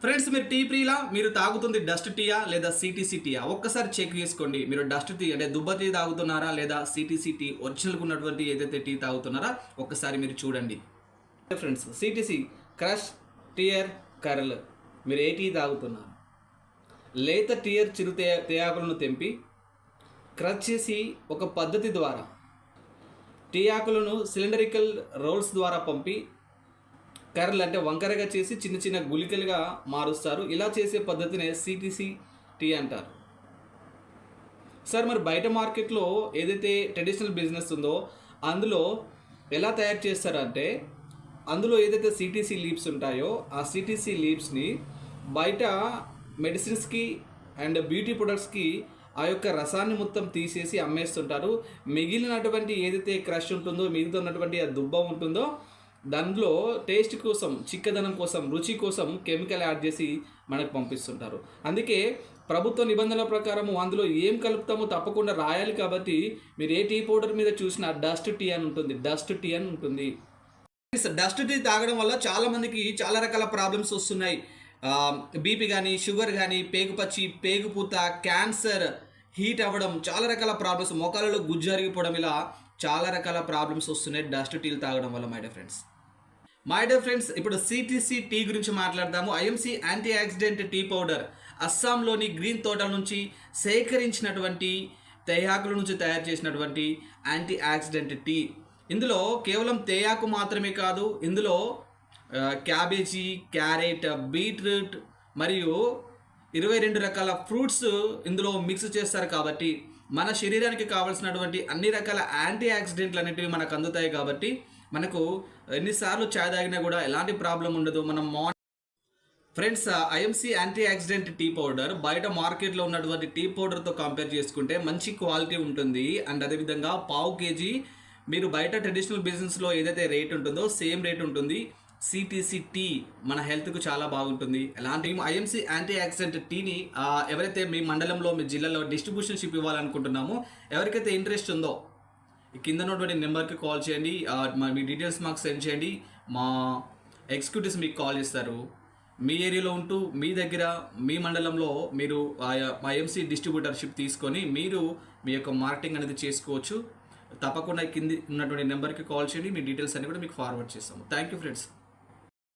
Friends మీరు tea ప్రీలా మీరు తాగుతుంది డస్ట్ టీయా లేదా సిటీసీ టీయా? ఒక్కసారి చెక్ చేసుకోండి. మీరు డస్ట్ టీ అంటే దుబ్బ టీ తాగుతున్నారా లేదా సిటీసీ టీ ఒరిజినల్గా ఉన్నటువంటి ఏదైతే టీ తాగుతున్నారా ఒక్కసారి మీరు చూడండి. Friends CTC crush tear curl మీరు ఏ టీ తాగుతున్నారు? లేత టీయర్ చిరు తే తేయాకులను తెంపి క్రష్ చేసి ఒక పద్ధతి ద్వారా టీ ఆకులను సిలిండరికల్ రోల్స్ ద్వారా పంపి కర్రలు అంటే వంకరగా చేసి చిన్న చిన్న గుళికలుగా మారుస్తారు. ఇలా చేసే పద్ధతినే సిటీసీ టీ అంటారు. సార్ మరి బయట మార్కెట్లో ఏదైతే ట్రెడిషనల్ బిజినెస్ ఉందో అందులో ఎలా తయారు చేస్తారంటే అందులో ఏదైతే సిటీసీ లీవ్స్ ఉంటాయో ఆ సిటీసీ లీవ్స్ని బయట మెడిసిన్స్కి అండ్ బ్యూటీ ప్రొడక్ట్స్కి ఆ యొక్క రసాన్ని మొత్తం తీసేసి అమ్మేస్తుంటారు. మిగిలినటువంటి ఏదైతే క్రష్ ఉంటుందో మిగులుతున్నటువంటి ఆ దుబ్బ ఉంటుందో దాంట్లో టేస్ట్ కోసం చిక్కదనం కోసం రుచి కోసం కెమికల్ యాడ్ చేసి మనకు పంపిస్తుంటారు. అందుకే ప్రభుత్వ నిబంధనల ప్రకారం అందులో ఏం కలుపుతామో తప్పకుండా రాయాలి కాబట్టి మీరు ఏ టీ పౌడర్ మీద చూసినా డస్ట్ టీ అని ఉంటుంది డస్ట్ టీ అని ఉంటుంది. డస్ట్ టీ తాగడం వల్ల చాలా మందికి చాలా రకాల ప్రాబ్లమ్స్ వస్తున్నాయి. బీపీ కానీ షుగర్ కానీ పేగుపచ్చి పేగుపూత క్యాన్సర్ హీట్ అవ్వడం చాలా రకాల ప్రాబ్లమ్స్ మోకాలలో గుజ్జు అరిగిపోవడం ఇలా చాలా రకాల ప్రాబ్లమ్స్ వస్తున్నాయి డస్ట్ టీలు తాగడం వల్ల my dear friends my dear friends ఇప్పుడు సిటీసీ టీ గురించి మాట్లాడదాము. IMC antioxidant tea powder అస్సాంలోని గ్రీన్ తోటల నుంచి సేకరించినటువంటి తేయాకుల నుంచి తయారు చేసినటువంటి యాంటీ యాక్సిడెంట్ టీ ఇందులో కేవలం తేయాకు మాత్రమే కాదు ఇందులో క్యాబేజీ క్యారెట్ బీట్రూట్ మరియు ఇరవై రెండు రకాల ఫ్రూట్స్ ఇందులో మిక్స్ చేస్తారు కాబట్టి మన శరీరానికి కావాల్సినటువంటి అన్ని రకాల యాంటీ ఆక్సిడెంట్లు అనేటివి మనకు అందుతాయి కాబట్టి మనకు ఎన్నిసార్లు చాయ్ తాగినా కూడా ఎలాంటి ప్రాబ్లం ఉండదు. మనం morning friends IMC antioxidant tea powder బయట మార్కెట్లో ఉన్నటువంటి టీ పౌడర్తో కంపేర్ చేసుకుంటే మంచి క్వాలిటీ ఉంటుంది. అండ్ అదేవిధంగా పావు కేజీ మీరు బయట ట్రెడిషనల్ బిజినెస్లో ఏదైతే రేట్ ఉంటుందో సేమ్ రేట్ ఉంటుంది. సిటీసీ టీ మన హెల్త్కు చాలా బాగుంటుంది. ఎలాంటి ఐఎంసీ యాంటీ యాక్సిడెంట్ టీని ఎవరైతే మీ మండలంలో మీ జిల్లాలో డిస్ట్రిబ్యూషన్షిప్ ఇవ్వాలనుకుంటున్నామో ఎవరికైతే ఇంట్రెస్ట్ ఉందో కింద ఉన్నటువంటి నెంబర్కి కాల్ చేయండి. మా మీ డీటెయిల్స్ మాకు సెండ్ చేయండి. మా ఎగ్జిక్యూటివ్స్ మీకు కాల్ చేస్తారు. మీ ఏరియాలో ఉంటూ మీ దగ్గర మీ మండలంలో మీరు ఐఎంసీ డిస్ట్రిబ్యూటర్షిప్ తీసుకొని మీరు మీ యొక్క మార్కెటింగ్ అనేది చేసుకోవచ్చు. తప్పకుండా కింది ఉన్నటువంటి నెంబర్కి కాల్ చేయండి. మీ డీటెయిల్స్ అన్ని కూడా మీకు ఫార్వర్డ్ చేస్తాము. Thank you friends